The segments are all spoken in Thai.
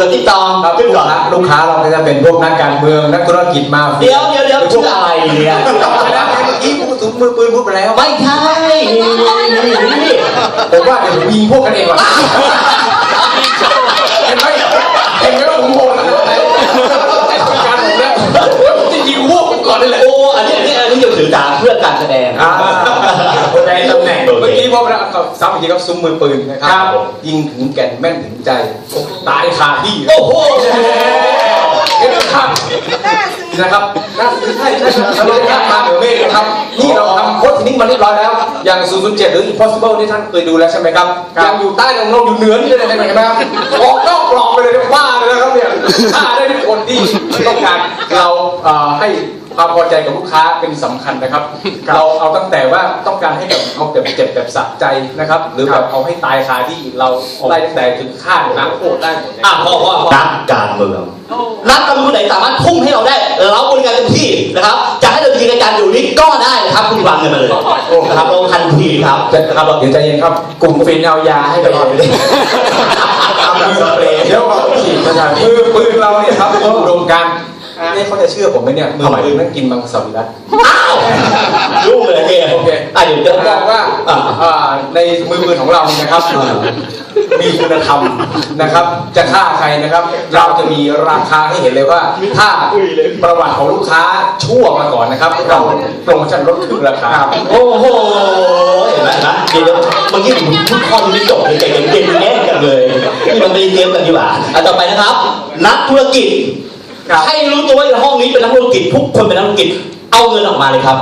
เดี๋ยวติดต่อครับขึ้นลูกก่อนค้าลูกค้าเราก็จะเป็นพวกนักการเมืองนักธุรกิจมาฟีเดี๋ยวเดี๋ยวเดี๋ยวพวชื่กออะไรเนี่ยเมื่อกี้พูดถึงมือปืนพูดไปแล้วไม่ใช่นี่ผมว่าเดี๋ยวยิงพวกกันเองก่อนเห็นไหมเห็นไหมว่าผมโมนแล้วไอ้การผมเนี่ยแล้วผมจะยิงพวกผมก่อนนี่แหละโอ้อันนี้อันนี้อันนี้ยังถือตาเพื่อการแสดง กี้พอเราซ้ำอีกทีครับซุ้มมือปืนนะครับ ยิงถึงแก่นแม่นถึงใจ ตายคาที่ โอ้โหเห็นไหมครับนะครับน่าใช่ใช่เราได้รับมาเหนือเมฆนะครับ นี่เราทำโค้ดนี้มาเรียบร้อยแล้ว อย่าง 007 หรือ Impossible ที่ท่านเคยดูแล้วใช่ไหมครับยังอยู่ใต้ลงเราอยู่เหนือนี่เลยเห็นไหมครับออกนอกกรอบไปเลยบ้าเลยนะครับเนี่ยฆ่าได้ทุกคนที่ต้องการเราเอ่อให้ ความพอใจกับลูกค้าเป็นสำคัญนะครับ เราเอาตั้งแต่ว่าต้องการให้แบบเอาแบบเจ็บแบบสะใจนะครับ หรือแบบเอาให้ตายคาที่เราไล่ตั้งแต่ถึงฆ่าล้างโคตรได้หมดเลยอะพ่อพ่อนักการเมืองนักการเมืองไหนสามารถพุ่งให้เราได้เราบริการเต็มที่นะครับจะให้เรายิงอาจารย์อยู่นี่ก็ได้นะครับคุณวางเงินมาเลยนะครับเราทันทีครับนะครับเดี๋ยวใจเย็นครับ กลุ่มฟินเอายาให้ไปก่อนเลยสเปรย์เดี๋ยวเอาฉีดประชามือปืนเราเนี่ยครับอุดมการณ์ นี่เขาจะเชื่อผมไหมเนี่ยมือปืนนั่นกินมังสวิรัตอ้าวรู้เลยเนี่ยโอเคอะเดี๋ยวจะจะบอกว่าอะอ่าในมือปืนของเราเนี่ยนะครับมีคุณธรรมนะครับ จะฆ่าใครนะครับ เราจะมีราคาให้เห็นเลยว่า ถ้าประวัติของลูกค้าชั่วมาก่อนนะครับ เราโปรโมชั่นลดครึ่งราคาโอ้โหเห็นไหมเห็นไหมเดี๋ยวเมื่อกี้ผมทุกข้อยังไม่จบเลยแต่ยังเก่งแน่กันเลยนี่มันเป็นเกมกันดีกว่าอะต่อไปนะครับ นักธุรกิจครับ ให้รู้ตัวว่าในห้องนี้เป็นนักธุรกิจทุกคนเป็นนักธุรกิจ เอาเงินออกมาเลยครับ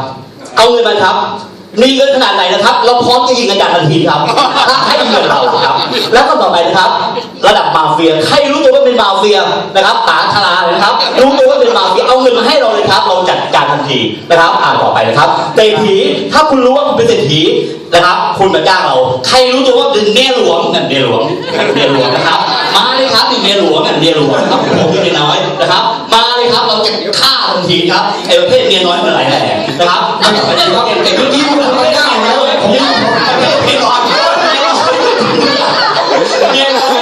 เอาเงินมาครับ มีเงินขนาดไหนนะครับ เราพร้อมจะยิงอาจารย์ทันทีครับถ้าให้เงินเราครับ แล้วก็ต่อไปนะครับ ระดับมาเฟีย ใครรู้ตัวว่าเป็นมาเฟียนะครับป๋าธนาเลยนะครับ รู้ตัวว่าเป็นมาเฟีย เอาเงินมาให้เราเลยครับ เราจัดการทันทีนะครับ อ่านต่อไปนะครับเศรษฐี ถ้าคุณรู้ว่าคุณเป็นเศรษฐีนะครับ คุณมาจ้างเรา ใครรู้ตัวว่าเป็นเมียหลวงนั่นเมียหลวงนั่นเมียหลวงนะครับ มาเลยครับนี่เมียหลวงนั่นเมียหลวงครับผมเมียน้อยนะครับ มาเลยครับ เราจะฆ่าทันทีครับไอ้ประเภทเมียน้อยเมันหลายแหล่นะ ครับครับแต่เมื่อกี้มันไม่ได้เลยผมยังเมียน้อยเมียน้อย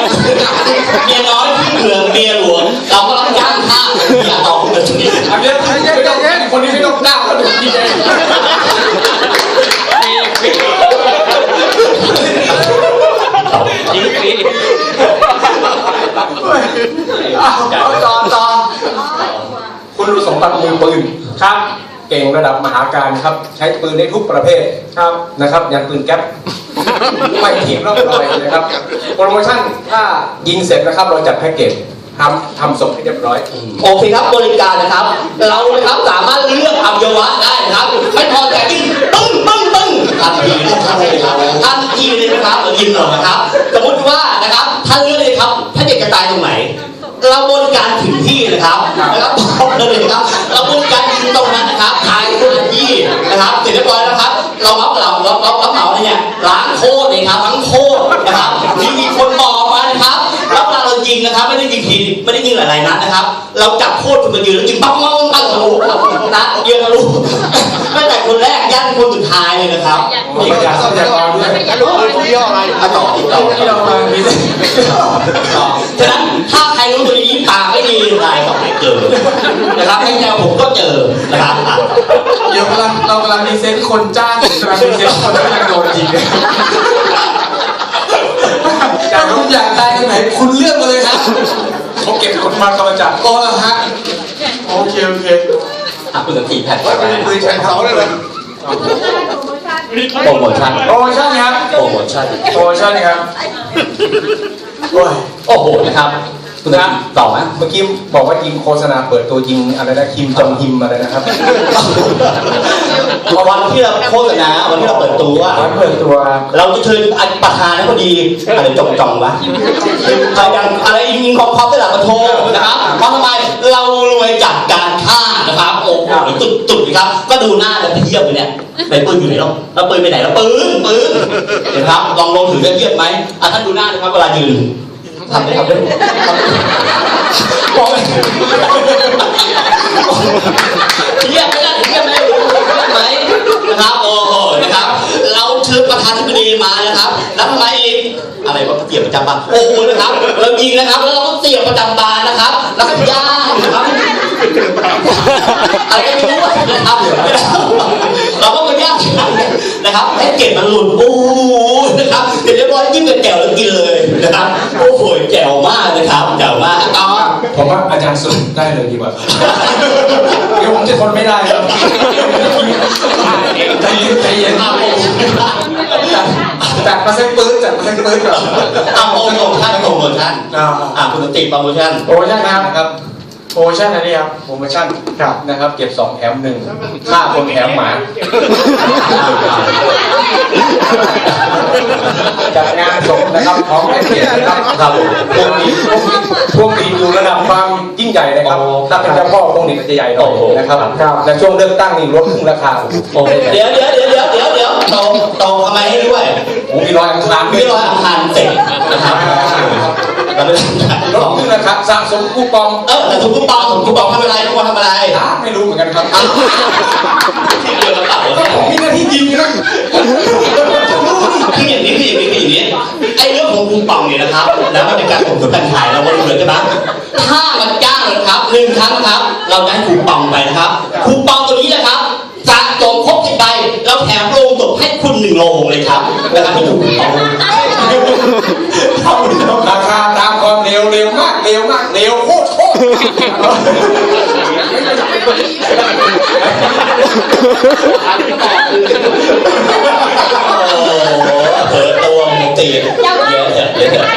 เมียน้อยที่เผือกเมียหลวงเราก็ต้องย่างฆ่าอย่าต่อคุณกับชีวิตอันนี้ไม่ต้องคนนี้ไม่ต้องจ้างก็ถูกดีเองต่อต่อคุณรู้สมบัติมือปืนครับ เก่งระดับมหาการครับ ใช้ปืนได้ทุกประเภทครับนะครับอย่างปืนแก๊ปไม่ทิ้งร่องรอยนะครับ โปรโมชั่นถ้ายิงเสร็จนะครับ เราจัดแพ็กเกจทำทำส่งให้เรียบร้อย โอเคครับบริการนะครับ เรานะครับสามารถเลือกอวัยวะได้นะครับ ไม่พอใจยิงตึ้งตึ้งตึ้งทันทีนะครับทันทีเลยนะครับเรายิงหน่อยนะครับ สมมติว่านะครับท่านเลือกเลยครับท่านอยากจะตายตรงไหน เราบริการถึงที่นะครับนะครับบอกเลยนะครับเราบริการยิงตรงนั้นนะครับตายตรงที่นะครับเสร็จเรียบร้อยแล้วครับ เรารับเราเราเรารับเหมาเนี่ยล้างโคตรเลยครับทั้งโคตรนะครับที่มีคนบอกมานะครับแล้วเวลาเรายิงนะครับ ไม่ได้ยิงทีไม่ได้ยิงหลายๆนัดนะครับ เราจับโคตรคนมายืนแล้วยิงปังปังปัง คนแรกยันคนสุดท้ายเลยนะครับมีการทรัพยากรด้วยแล้วลูกปืนยี่ห้ออะไรมาต่ออีกต่อที่เรามามีต่อฉะนั้นถ้าใครรู้ตัวนี้ปากไม่ดีลายต่อไปเจอนะครับให้เจอผมก็เจอนะครับอะเดี๋ยวกำลังเรากำลังมีเซนต์คนจ้างกำลังมีเซนต์คนที่กำลังโดนยิงเนี่ยถ้าคุณอยากตายกันไหนคุณเลือกมาเลยครับเขาเก็บกดมากำลังจัดโอ้ละฮะโอเคโอเค อะคุณสันติแพทย์ปืนใช้เสาเลยเลยโปรโมชั่นโปรโมชั่นครับโปรโมชั่นโปรโมชั่นครับโอ้ยโอ้โหนะครับคุณสันติต่อไหมเมื่อกี้บอกว่ายิงโฆษณาเปิดตัวยิงอะไรนะคิมจองฮิมอะไรนะครับวันที่เราโฆษณาวันที่เราเปิดตัววันเปิดตัว เราจะเชิญประธานนะพอดีอะไรจ่องจ่องๆวะใครยังอะไรอิงอิงของความตลาดมาโทรนะครับเพราะทำไมเรารวยจากการฆ่านะครับ โอ้โหตุดตุดๆครับ ก็ดูหน้าแล้วเทียบเลยเนี่ยไหนปืนอยู่ไหนเนาะแล้วปืนไปไหนแล้วปืนปืนเห็นครับลองลงถือเทียบไหมอะท่านดูหน้านะครับเวลายืนทำได้ทำได้มองไปเทียบไม่ได้เทียบไหมเทียบไหมนะครับโอ้โหนะครับ เราเชิญประธานธิบดีมานะครับ แล้วทำไมอีกอะไรวะเสียบประจำปะโอ้โหนะครับเรายิงนะครับ แล้วเราก็เสียบประจำบานนะครับ แล้วก็ย่างนะครับ อะไรก็ไม่รู้อะนะครับเราก็มาย่างนะครับให้เกล็ดมันหลุดโอ้โหนะครับเสร็จเรียบร้อยจิ้มกับแจ่วแล้วกินเลยนะครับโอ้โหแจ่วมากนะครับแจ่วมากอ๋อผมว่าอาจารย์สรุปได้เลยดีกว่าเดี๋ยวผมจะทนไม่ได้ครับใจเย็นใจเย็นเอาจัดมาเส้นปื้นจัดมาเส้นปื้นก่อนเอาโปรโมชั่นโปรโมชั่นอ่าอ่าคุณติโปรโมชั่นโปรโมชั่นนะครับ โปรโมชั่นอันนี้ครับโปรโมชั่นครับนะครับ เก็บสองแถมหนึ่งค่าคนแถมหมา จัดงานศพนะครับของไอเกียรตินะครับครับผมพวกนี้พวกนี้พวกนี้อยู่ระดับความยิ่งใหญ่นะครับถ้าเป็นเจ้าพ่อพวกนี้ก็จะใหญ่หน่อยนะครับและช่วงเลือกตั้งนี่ลดครึ่งราคาโอ้โหเดี๋ยวเดี๋ยวเดี๋ยวเดี๋ยวเดี๋ยวเดี๋ยวตรงตรงทำไมให้ด้วยผมมีรอยอังคารมีรอยอังคารเสร็จนะครับเราไม่ ลด ครึ่งราคาสะสมคูปองเออแต่ถุงกุปองถุงกุปองทำอะไรกุปองทำอะไรหาไม่รู้เหมือนกันครับที่เดียวกระเป๋าก็เนี่ยผมมีหน้าที่ยิงนะคืออย่างนี้คืออย่างนี้คืออย่างนี้ไอ้เรื่องของคูปองเนี่ยนะครับ แล้วมันเป็นการส่งเสริมการขายเราบริเวณใช่ไหมถ้ามันจ้างนะครับหนึ่งครั้งนะครับ เราได้คูปองไปนะครับคูปองตัวนี้นะครับสะสมครบสิบใบเราแถมโลงศพให้คุณหนึ่งโลงเลยครับนะครับที่ถูกคูปอง เร็วมากเร็วโคตรโคตรโอ้โหเผลอตัวมึงตีเยอะเยอะ